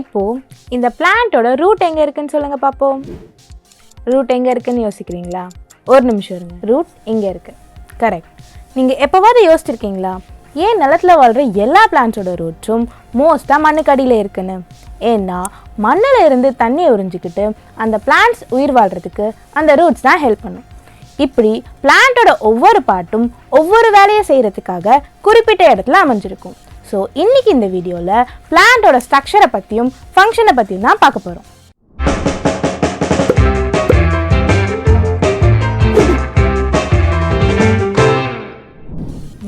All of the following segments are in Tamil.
இப்போ இந்த பிளான்ட்டோட ரூட் எங்கே இருக்குன்னு சொல்லுங்கள் பார்ப்போம் ரூட் எங்கே இருக்குன்னு யோசிக்கிறீங்களா? ஒரு நிமிஷம் இருங்க. ரூட் இங்கே இருக்குது கரெக்ட் நீங்கள் எப்போவாவது யோசிச்சிருக்கீங்களா? ஏன் நிலத்தில் வாழ்கிற எல்லா பிளான்ட்ஸோட ரூட்ஸும் மோஸ்ட்டாக மண்ணுக்கடியில் இருக்குன்னு? ஏன்னா மண்ணில் இருந்து தண்ணியை உறிஞ்சிக்கிட்டு அந்த பிளான்ட்ஸ் உயிர் வாழ்கிறதுக்கு அந்த ரூட்ஸ் தான் ஹெல்ப் பண்ணும். இப்படி பிளான்ட்டோட ஒவ்வொரு பாட்டும் ஒவ்வொரு வேலையை செய்கிறதுக்காக குறிப்பிட்ட இடத்துல அமைஞ்சிருக்கும். ஸோ இன்றைக்கி இந்த வீடியோவில் பிளான்ட்டோட ஸ்ட்ரக்சரை பற்றியும் ஃபங்க்ஷனை பற்றியும் தான் பார்க்க போகிறோம்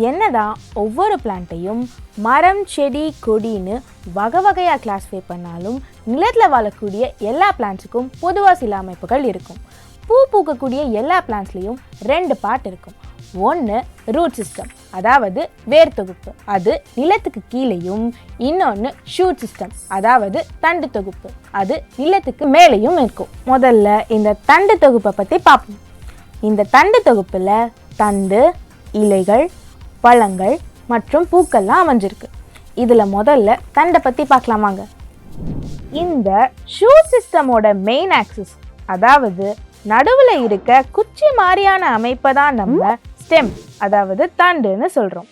என்னதான் ஒவ்வொரு பிளான்ட்டையும் மரம் செடி கொடின்னு வகை வகையாக கிளாஸிஃபை பண்ணாலும் நிலத்தில் வாழக்கூடிய எல்லா பிளான்ட்ஸுக்கும் பொதுவாக சில அமைப்புகள் இருக்கும். பூ பூக்கக்கூடிய எல்லா பிளான்ட்ஸ்லேயும் ரெண்டு பார்ட் இருக்கும். ஒன்று ரூட் சிஸ்டம் அதாவது வேர் தொகுப்பு. அது நிலத்துக்கு கீழேயும் இன்னொன்று ஷூட் சிஸ்டம் அதாவது தண்டு தொகுப்பு. அது நிலத்துக்கு மேலேயும் இருக்கும். முதல்ல இந்த தண்டு தொகுப்பை பற்றி பார்ப்போம். இந்த தண்டு தொகுப்பில் தண்டு இலைகள் பழங்கள் மற்றும் பூக்கள்லாம் அமைஞ்சிருக்கு. இதில் முதல்ல தண்டை பற்றி பார்க்கலாமாங்க இந்த ஷூ சிஸ்டமோட மெயின் ஆக்சிஸ் அதாவது நடுவில் இருக்க குச்சி மாதிரியான அமைப்பை தான் நம்ம ஸ்டெம் அதாவது தண்டுன்னு சொல்கிறோம்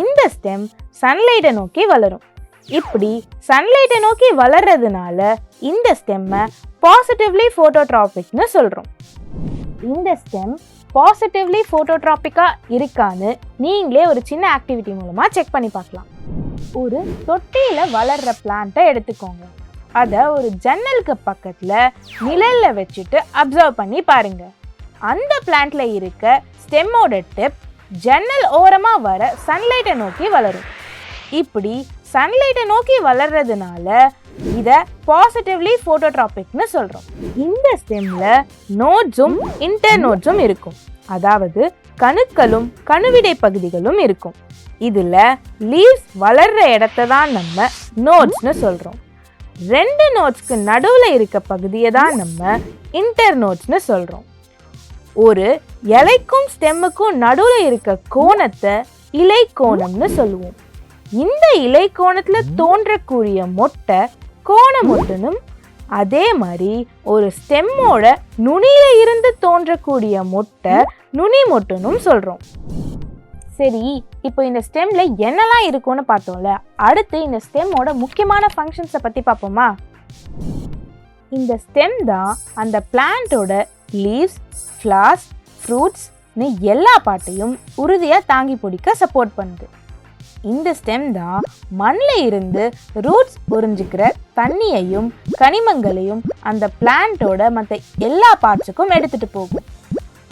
இந்த ஸ்டெம் சன்லைட்டை நோக்கி வளரும். இப்படி சன்லைட்டை நோக்கி வளர்றதுனால இந்த ஸ்டெம்மை பாசிட்டிவ்லி ஃபோட்டோட்ராபிக்னு சொல்கிறோம் இந்த ஸ்டெம் பாசிட்டிவ்லி ஃபோட்டோட்ராபிக்காக இருக்கான்னு நீங்களே ஒரு சின்ன ஆக்டிவிட்டி மூலமாக செக் பண்ணி பார்க்கலாம். ஒரு தொட்டியில் வளர்கிற பிளான்ட்டை எடுத்துக்கோங்க. அதை ஒரு ஜன்னலுக்கு பக்கத்தில் நிழலில் வச்சுட்டு அப்சர்வ் பண்ணி பாருங்கள் அந்த பிளான்ட்ல இருக்க ஸ்டெம்மோட டிப் ஜன்னல் ஓரமாக வர சன்லைட்டை நோக்கி வளரும். இப்படி சன்லைட்டை நோக்கி வளர்றதுனால இதை பாசிட்டிவ்லி ஃபோட்டோட்ராபிக்னு சொல்கிறோம் இந்த ஸ்டெம்ல நோட்ஸும் இன்டர் நோட்ஸும் இருக்கும். அதாவது கணுக்களும் கணுவிடை பகுதிகளும் இருக்கும். இதில் லீவ்ஸ் வளர்ற இடத்த தான் நம்ம நோட்ஸ்னு சொல்கிறோம் ரெண்டு நோட்ஸ்க்கு நடுவில் இருக்க பகுதியை தான் நம்ம இன்டர் நோட்ஸ்னு சொல்கிறோம் ஒரு இலைக்கும் ஸ்டெம்முக்கும் நடுவில் இருக்க கோணத்தை இலை கோணம்னு சொல்லுவோம். இந்த இலை கோணத்தில் தோன்றக்கூடிய மொட்டை கோண மொட்டனும் அதே மாதிரி ஒரு ஸ்டெம்மோட நுனியில இருந்து தோன்றக்கூடிய மொட்டை நுனி மொட்டுனும் சொல்கிறோம் சரி இப்போ இந்த ஸ்டெம்ல என்னெல்லாம் இருக்கும்னு பார்த்தோம்ல அடுத்து இந்த ஸ்டெம்மோட முக்கியமான ஃபங்க்ஷன்ஸை பற்றி பார்ப்போமா? இந்த ஸ்டெம் தான் அந்த பிளான்ட்டோட லீவ்ஸ் ஃப்ளார்ஸ் ஃப்ரூட்ஸ்னு எல்லா பாட்டையும் உறுதியாக தாங்கி பிடிக்க சப்போர்ட் பண்ணுது. இந்த ஸ்டெம் தான் மண்ணில் இருந்து ரூட்ஸ் உறிஞ்சிக்கிற தண்ணியையும் கனிமங்களையும் அந்த பிளான்ட்டோட மற்ற எல்லா பார்ட்ஸுக்கும் எடுத்துகிட்டு போகும்.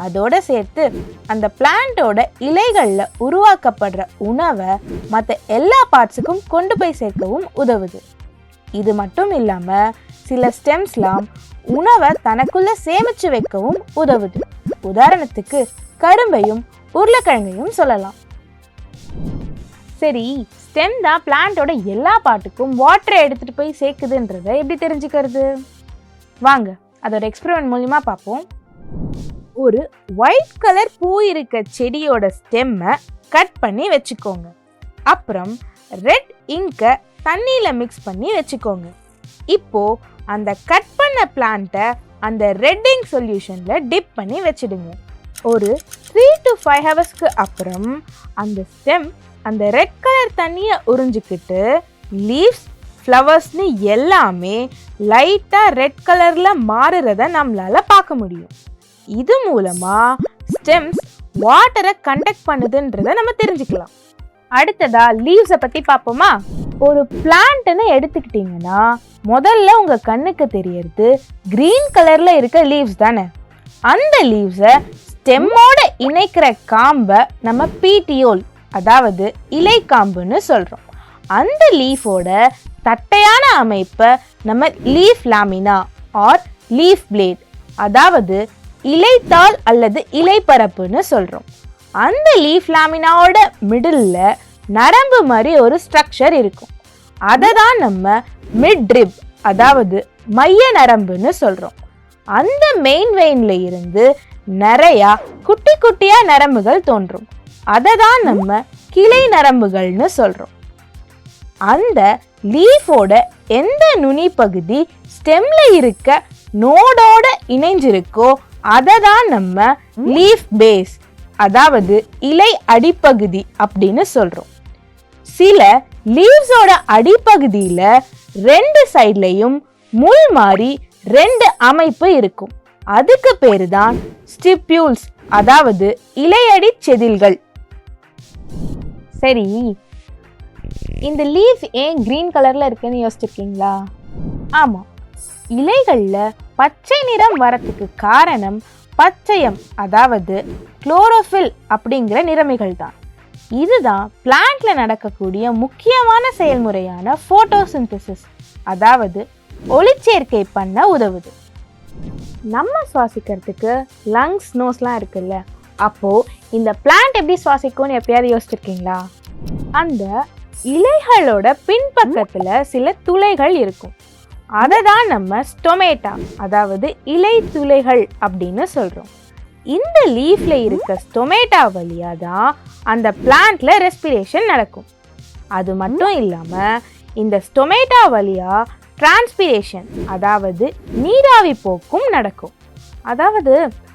அதோட சேர்த்து அந்த பிளான்ட்டோட இலைகளில் உருவாக்கப்படுற உணவை மற்ற எல்லா பார்ட்ஸுக்கும் கொண்டு போய் சேர்க்கவும் உதவுது. இது மட்டும் இல்லாமல் சில ஸ்டெம்ஸ்லாம் உணவை தனக்குள்ள சேமிச்சு வைக்கவும் உதவுது. உதாரணத்துக்கு கரும்பையும் உருளைக்கிழங்கையும் சொல்லலாம். சரி ஸ்டெம் தான் பிளான்ட்டோட எல்லா பாட்டுக்கும் வாட்டரை எடுத்துட்டு போய் சேர்க்குதுன்றத எப்படி தெரிஞ்சுக்கிறது? வாங்க அதோட எக்ஸ்பிரிமெண்ட் மூலியமா பார்ப்போம். ஒரு ஒயிட் கலர் பூ இருக்க செடியோட ஸ்டெம்மை கட் பண்ணி வச்சுக்கோங்க. அப்புறம் ரெட் இங்கை தண்ணியில் மிக்ஸ் பண்ணி வச்சுக்கோங்க. இப்போ அந்த கட் பண்ண பிளான்ட்டை அந்த ரெட்டிங் சொல்யூஷனில் டிப் பண்ணி வச்சிடுங்க. ஒரு த்ரீ டு ஃபைவ் ஹவர்ஸ்க்கு அப்புறம் அந்த ஸ்டெம் அந்த ரெட் கலர் தண்ணியை உறிஞ்சிக்கிட்டு லீவ்ஸ் ஃப்ளவர்ஸ்னு எல்லாமே லைட்டாக ரெட் கலரில் மாறுறத நம்மளால் பார்க்க முடியும். இது மூலமாக ஸ்டெம்ஸ் வாட்டரை கண்டக்ட் பண்ணுதுன்றதை நம்ம தெரிஞ்சுக்கலாம். அடுத்ததா லீவ்ஸை பற்றி பார்ப்போமா? ஒரு பிளான்ட்னு எடுத்துக்கிட்டிங்கன்னா முதல்ல உங்கள் கண்ணுக்கு தெரியறது க்ரீன் கலரில் இருக்க லீவ்ஸ் தானே. அந்த லீவ்ஸை ஸ்டெம்மோட இணைக்கிற காம்பை நம்ம பீட்டியோல் அதாவது இலை காம்புன்னு சொல்கிறோம் அந்த லீஃபோட தட்டையான அமைப்பை நம்ம leaf lamina or leaf blade அதாவது இலைத்தாள் அல்லது இலைப்பரப்புன்னு சொல்கிறோம் அந்த லீஃப் லாமினாவோட மிடில் நரம்பு மாதிரி ஒரு ஸ்ட்ரக்சர் இருக்கும். அதை தான் நம்ம மிட்ரிப் அதாவது மைய நரம்புன்னு சொல்கிறோம் அந்த மெயின் வெயின்ல இருந்து நிறையா குட்டி குட்டியாக நரம்புகள் தோன்றும். அதை தான் நம்ம கிளை நரம்புகள்னு சொல்கிறோம் அந்த லீஃபோட எந்த நுனி பகுதி ஸ்டெம்ல இருக்க நோடோட இணைஞ்சிருக்கோ அதை தான் நம்ம லீஃப் பேஸ் அதாவது இலை அடிப்பகுதி அப்படின்னு சொல்கிறோம் சில லீவ்ஸோட அடிப்பகுதியில் ரெண்டு சைட்லையும் முள் மாதிரி ரெண்டு அமைப்பு இருக்கும். அதுக்கு பேரு தான் ஸ்டிப்யூல்ஸ் அதாவது இலையடி செதில்கள். சரி இந்த லீஃப் ஏன் கிரீன் கலரில் இருக்குன்னு யோசிச்சிருக்கீங்களா? ஆமாம் இலைகளில் பச்சை நிறம் வரத்துக்கு காரணம் பச்சையம் அதாவது குளோரோஃபில் அப்படிங்கிற நிறமிகள் தான். இதுதான் பிளான்ட்ல நடக்கக்கூடிய முக்கியமான செயல்முறையான ஃபோட்டோசிந்தசிஸ் அதாவது ஒளிச்சேர்க்கை பண்ண உதவுது. நம்ம சுவாசிக்கிறதுக்கு லங்ஸ் நோஸ்லாம் இருக்குல்ல அப்போது இந்த பிளான்ட் எப்படி சுவாசிக்கும்னு எப்பயாவது யோசிச்சிருக்கீங்களா? அந்த இலைகளோட பின்பக்கத்தில் சில துளைகள் இருக்கும். அதை தான் நம்ம ஸ்டொமேட்டா அதாவது இலை துளைகள் அப்படின்னு சொல்கிறோம் இந்த லீஃப்ல இருக்க ஸ்டொமேட்டா வழியாக தான் அந்த பிளான்ட்ல ரெஸ்பிரேஷன் நடக்கும். அது மட்டும் இல்லாமல் இந்த ஸ்டொமேட்டா வழியாக டிரான்ஸ்பிரேஷன் அதாவது நீராவி போக்கும் நடக்கும். அதாவது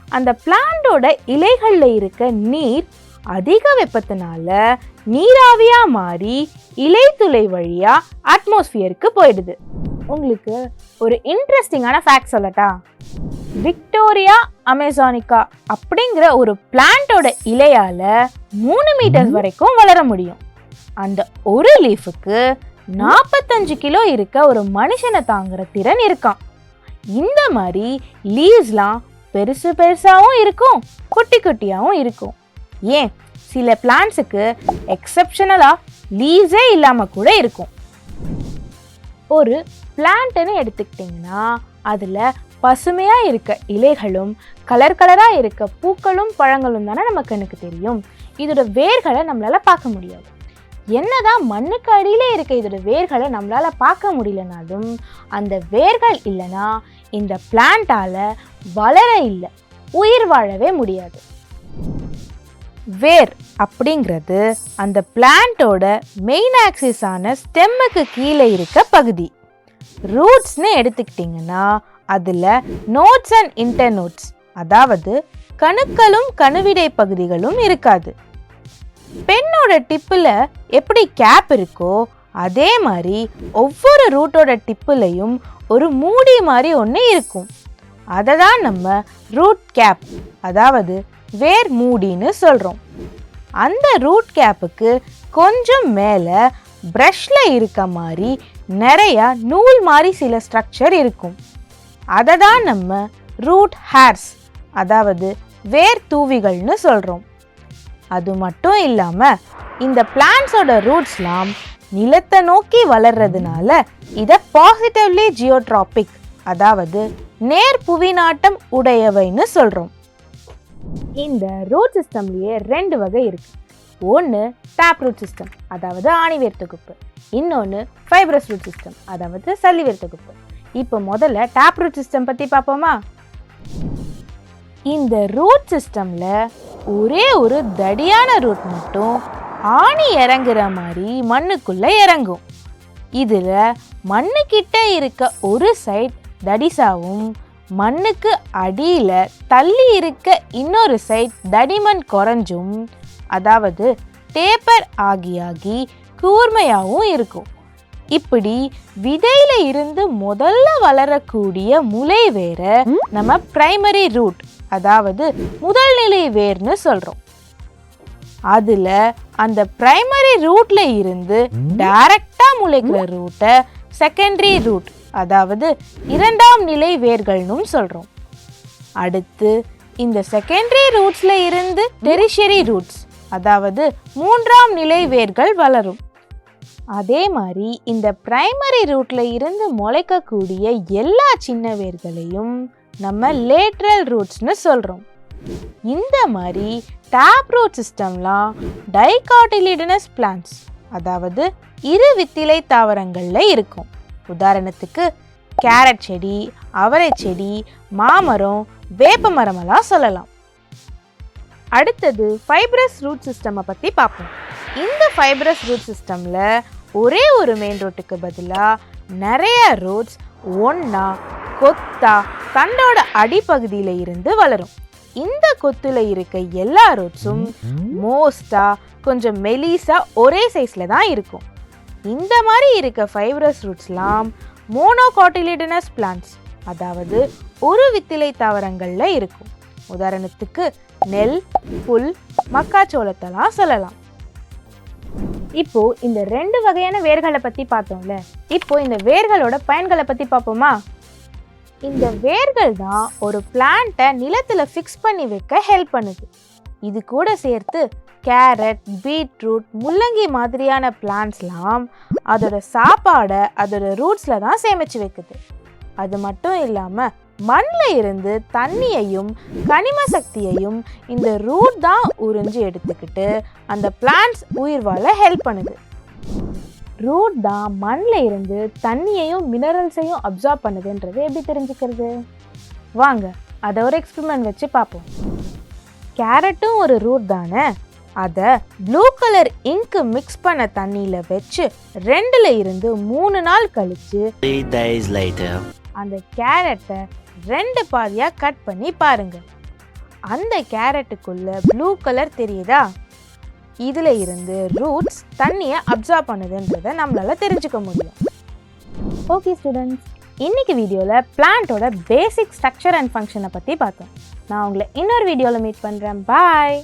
அந்த பிளான்டோட இலைகளில் இருக்க நீர் அதிக வெப்பத்தினால நீராவியாக மாறி இலைத்துளை வழியாக அட்மாஸ்பியருக்கு போயிடுது. உங்களுக்கு ஒரு இன்ட்ரெஸ்டிங்கான ஃபேக்ட் சொல்லட்டா? விக்டோரியா அமேசானிக்கா அப்படிங்கிற ஒரு பிளான்ட்டோட இலையால மூணு மீட்டர்ஸ் வரைக்கும் வளர முடியும். அந்த ஒரு லீஃபுக்கு நாற்பத்தஞ்சு கிலோ இருக்க ஒரு மனுஷனை தாங்குற திறன் இருக்கான் இந்த மாதிரி லீவ்ஸ்லாம் பெருசு பெருசாகவும் இருக்கும் குட்டி குட்டியாகவும் இருக்கும். ஏன்? சில பிளான்ட்ஸுக்கு எக்ஸப்ஷனலாக லீவ்ஸே இல்லாமல் கூட இருக்கும். ஒரு பிளான்ட்னு எடுத்துக்கிட்டிங்கன்னா அதில் பசுமையாக இருக்க இலைகளும் கலர் கலராக இருக்க பூக்களும் பழங்களும் தானே நமக்கு எனக்கு தெரியும். இதோட வேர்களை நம்மளால் பார்க்க முடியாது. என்னதான் மண்ணுக்கு அடியிலே இருக்க இதோட வேர்களை நம்மளால் பார்க்க முடியலனாலும் அந்த வேர்கள் இல்லைன்னா இந்த பிளான்ட்டால் வளர இல்லை உயிர் வாழவே முடியாது. வேர். அப்படிங்கிறது அந்த பிளான்ட்டோட மெயின் ஆக்சிஸான ஸ்டெம்முக்கு கீழே இருக்க பகுதி. ரூட்ஸ்னு எடுத்துக்கிட்டிங்கன்னா அதில் நோட்ஸ் அண்ட் இன்டர்நோட்ஸ் அதாவது கணுக்களும் கணுவிடை பகுதிகளும் இருக்காது. பெண்ணோட டிப்பில் எப்படி கேப் இருக்கோ அதே மாதிரி ஒவ்வொரு ரூட்டோட டிப்புலையும் ஒரு மூடி மாதிரி ஒன்று இருக்கும். அதை தான் நம்ம ரூட் கேப் அதாவது வேர் மூடின்னு சொல்கிறோம் அந்த ரூட் கேப்புக்கு கொஞ்சம் மேலே ப்ரஷில் இருக்க மாதிரி நிறைய நூல் மாதிரி சில ஸ்ட்ரக்சர் இருக்கும். அதை தான் நம்ம ரூட் ஹேர்ஸ் அதாவது வேர் தூவிகள்னு சொல்கிறோம் அது மட்டும் இல்லாமல் இந்த பிளான்ஸோட ரூட்ஸ்லாம் நிலத்தை நோக்கி வளர்றதுனால இதை பாசிட்டிவ்லி ஜியோட்ராபிக் அதாவது நேர் புவிநாட்டம் உடையவைன்னு சொல்கிறோம் இந்த ரூட் சிஸ்டம்லேயே ரெண்டு வகை இருக்கு. ஒன்று டேப் ரூட் சிஸ்டம் அதாவது ஆணிவேர் தொகுப்பு இன்னொன்று ஃபைப்ரஸ் ரூட் சிஸ்டம் அதாவது சல்லிவேர் தொகுப்பு இப்போ முதல்ல டேப் ரூட் சிஸ்டம் பற்றி பார்ப்போமா? இந்த ரூட் சிஸ்டமில் ஒரே ஒரு தடியான ரூட் மட்டும் ஆணி இறங்குற மாதிரி மண்ணுக்குள்ளே இறங்கும். இதில் மண்ணுக்கிட்ட இருக்க ஒரு சைட் தடிசாவும் மண்ணுக்கு அடியில் தள்ளி இருக்க இன்னொரு சைட் தடிமன் குறைஞ்சும். அதாவது டேப்பர் ஆகியாகி கூர்மையாகவும் இருக்கும். இப்படி விதையில இருந்து முதல்ல வளரக்கூடிய முளை வேற நம்ம பிரைமரி ரூட் அதாவது முதல் நிலை வேர்னு சொல்றோம். அதுல அந்த பிரைமரி ரூட்ல இருந்து டைரக்டா முளைக்கிற ரூட்டை செகண்டரி ரூட் அதாவது இரண்டாம் நிலை வேர்கள்னும் சொல்கிறோம் அடுத்து இந்த செகண்டரி ரூட்ஸில் இருந்து டெரிஷரி ரூட்ஸ் அதாவது மூன்றாம் நிலை வேர்கள் வளரும். அதே மாதிரி இந்த பிரைமரி ரூட்ல இருந்து முளைக்கக்கூடிய எல்லா சின்ன வேர்களையும் நம்ம லேட்ரல் ரூட்ஸ்னு சொல்கிறோம் இந்த மாதிரி டேப் ரூட் சிஸ்டம்லாம் டைகாட்டிலிடனஸ் பிளான்ஸ் அதாவது இரு வித்திலை தாவரங்களில் இருக்கும். உதாரணத்துக்கு கேரட் செடி அவரை செடி மாமரம் வேப்ப மரமெல்லாம் சொல்லலாம். அடுத்தது ஃபைப்ரஸ் ரூட் சிஸ்டமை பற்றி பார்ப்போம். இந்த ஃபைப்ரஸ் ரூட் சிஸ்டமில் ஒரே ஒரு மெயின் ரோட்டுக்கு பதிலாக நிறைய ரோட்ஸ் ஒன்றா கொத்தா தண்டோட அடிப்பகுதியில் இருந்து வளரும். இந்த கொத்துல இருக்க எல்லா ரோட்ஸும் மோஸ்டா கொஞ்சம் மெலிசா ஒரே சைஸில் தான் இருக்கும். இந்த மாதிரி இருக்க ஃபைப்ரஸ் ரூட்ஸ்லாம் மோனோகாட்டிலிடனஸ் பிளான்ஸ் அதாவது ஒரு வித்திலை தாவரங்களில் இருக்கும். உதாரணத்துக்கு நெல் புல் மக்காச்சோளத்தெல்லாம் சொல்லலாம். இப்போ இந்த ரெண்டு வகையான வேர்களை பற்றி பார்த்தோம்ல. இப்போ இந்த வேர்களோட பயன்களை பற்றி பார்ப்போமா? இந்த வேர்கள் தான் ஒரு பிளான்ட்டை நிலத்தில் ஃபிக்ஸ் பண்ணி வைக்க ஹெல்ப் பண்ணுது. இது கூட சேர்த்து கேரட் பீட்ரூட் முள்ளங்கி மாதிரியான பிளான்ட்ஸ்லாம் அதோட சாப்பாடை அதோட ரூட்ஸில் தான் சேமிச்சு வைக்குது. அது மட்டும் இல்லாமல் மண்ணில் இருந்து தண்ணியையும் கனிம சக்தியையும் இந்த ரூட் தான் உறிஞ்சி எடுத்துக்கிட்டு அந்த பிளான்ட்ஸ் உயிர் வாழ ஹெல்ப் பண்ணுது. ரூட் தான் மண்ணில் இருந்து தண்ணியையும் மினரல்ஸையும் அப்சார்ப் பண்ணுதுன்றது எப்படி தெரிஞ்சுக்கிறது? வாங்க அதை ஒரு எக்ஸ்பிரிமெண்ட் வச்சு பார்ப்போம். கேரட்டும் ஒரு ரூட் தானே? அதை ப்ளூ கலர் இங்கு மிக்ஸ் பண்ண தண்ணியில் வச்சு ரெண்டுல இருந்து மூணு நாள் கழிச்சு. அந்த கேரட்டை ரெண்டு பாதியாக கட் பண்ணி பாருங்க. அந்த கேரட்டுக்குள்ள ப்ளூ கலர் தெரியுதா? இதில் இருந்து ரூட்ஸ் தண்ணியை அப்சார்ப் பண்ணுதுன்றதை நம்மளால தெரிஞ்சுக்க முடியும். ஓகே ஸ்டூடெண்ட்ஸ் இன்னைக்கு வீடியோவில் பிளான்ட்டோட பேசிக் ஸ்ட்ரக்சர் அண்ட் ஃபங்க்ஷனை பற்றி பார்த்தோம். நான் உங்களை இன்னொரு வீடியோவில் மீட் பண்ணுறேன் பாய்